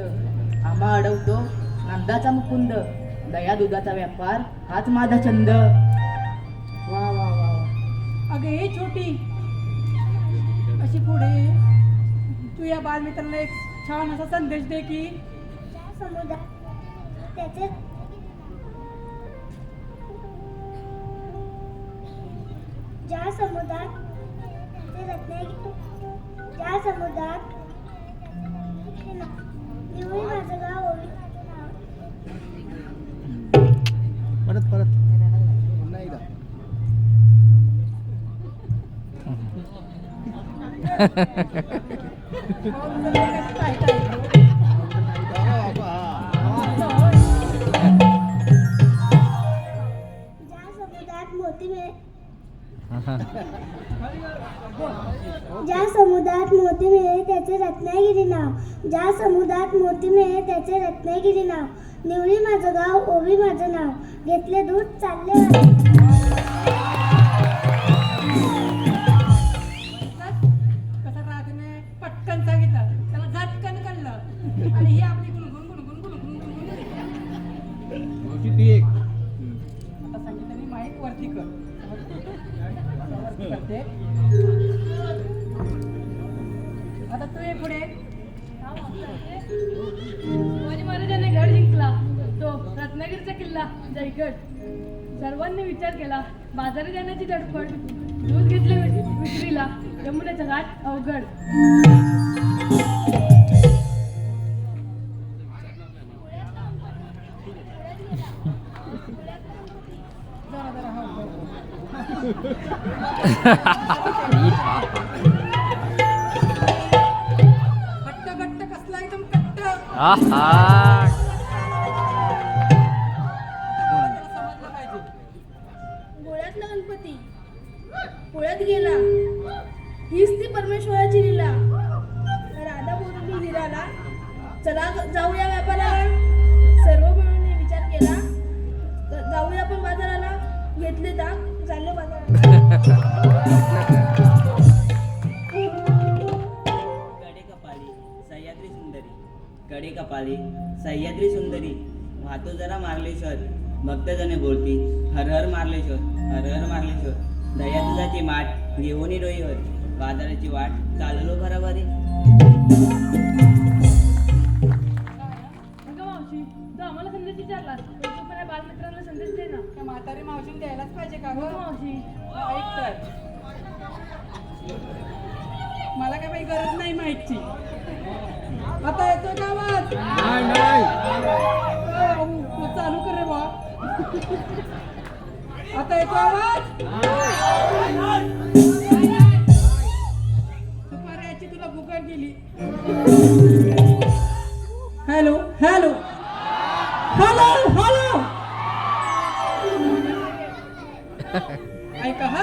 आम्हा अडवतो नंदाचा मुकुंद दया दुधाचा व्यापार हाच माझा छंद. वा वा वा वा. अगं हे छोटी. अशी पुढे. तू या बालमित्राला एक छान असा संदेश दे की ज्या समुदाय त्याचे ज्या समुदायात ज्या समुदायात निवळी माझं गाव ओवी परत परत. पुन्हा एकदा. ज्या समुदायात मोती मिळे त्याचे रत्नागिरी नाव. ज्या समुदायात मोती मिळे त्याचे रत्नागिरी नाव. निवळी माझं गाव ओवी माझं नाव. घेतले दूध चालले करते. आता तू ये पुढे. शिवाजी महाराजांनी गड जिंकला. तो रत्नागिरीचा किल्ला जयगड. सर्वांनी विचार केला बाजारी जाण्याची धडपड. दूध घेतले विक्रीला यमुनेचा घाट अवघड. गोळ्यातला गणपती पोळ्यात गेला. हीच ती परमेश्वराची लिला. राधा बोलली हिराला चला जाऊया व्यापाराला सर्व मिळून विचार केला. जाऊया आपण बाजाराला घेतले दाग चालले बाजाराला कडे कपाली सह्याद्री सुंदरी. कडे कपाली सह्याद्री सुंदरी. वाहतो जरा मार्लेश्वर. भक्तजने बोलती हर हर मार्लेश्वर हर हर मार्लेश्वर. दया दुधाची माठ घेऊन डोईवर बाजाराची वाट चाललो बराबरी अगं मावशी तू आम्हाला विचारला बालमित्रांना संदेश दे ना. त्या म्हातारी मावशीने द्यायलाच पाहिजे का हो गं मावशी. ऐक तर मला काय बाई गरज नाही माहितची. आता येतो का आवाज? नाही नाही. ओ, तू चालू कर रे बा आता येतो आवाज? दुपारी तुला बुकार गेली. हॅलो? ऐका हा.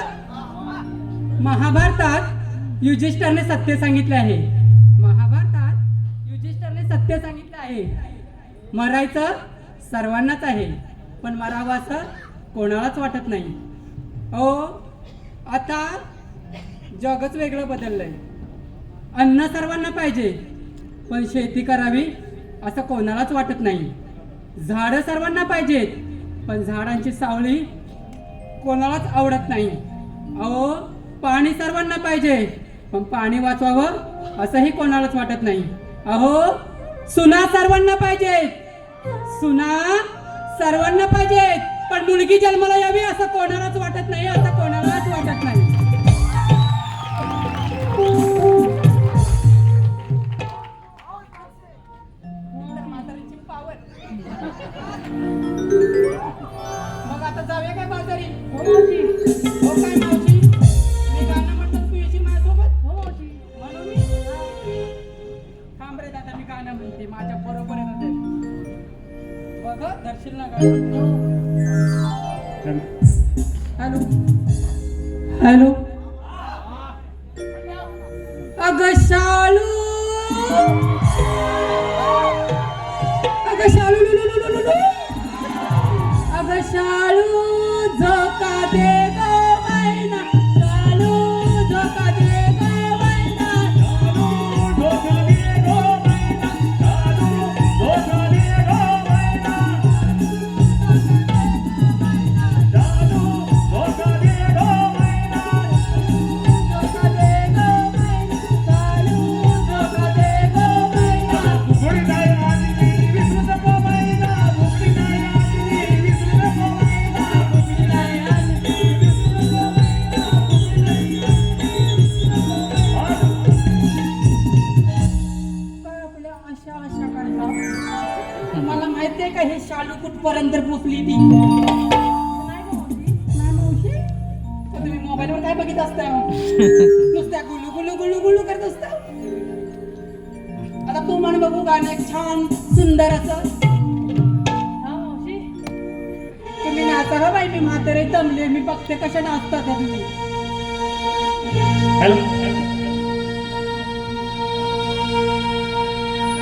महाभारतात युधिष्ठरने सत्य सांगितले आहे. महाभारतात युधिष्ठरने सत्य सांगितलं आहे. मरायचं सर्वांनाच आहे पण मरावं असं कोणालाच वाटत नाही. हो आता जगच वेगळं बदललंय. अन्न सर्वांना पाहिजे पण शेती करावी असं कोणालाच वाटत नाही. झाडं सर्वांना पाहिजेत पण झाडांची सावली कोणालाच आवडत नाही. अहो पाणी सर्वांना पाहिजे. पण पाणी वाचवावं असंही कोणालाच वाटत नाही. अहो सुना सर्वांना पाहिजेत सुना सर्वांना पाहिजेत पण मुलगी जन्माला यावी असं कोणालाच वाटत नाही असं हॅलो. हॅलो. अगं शालू. अग शालू अग अगं शालू. शालू कुठपर्यंत पोचली ती? तुम्ही मोबाईल वर तुम्ही मोबाईलवर काय बघित असता? नुसत्या गुलू गुलू गुलू गुलू करत असता? आता तू म्हण बघू गाणं एक छान सुंदर असं. हा तुम्ही नाचा हा हो बाई मी म्हातारे दमले मी बघते कशा नाचता तुम्ही हॅलो.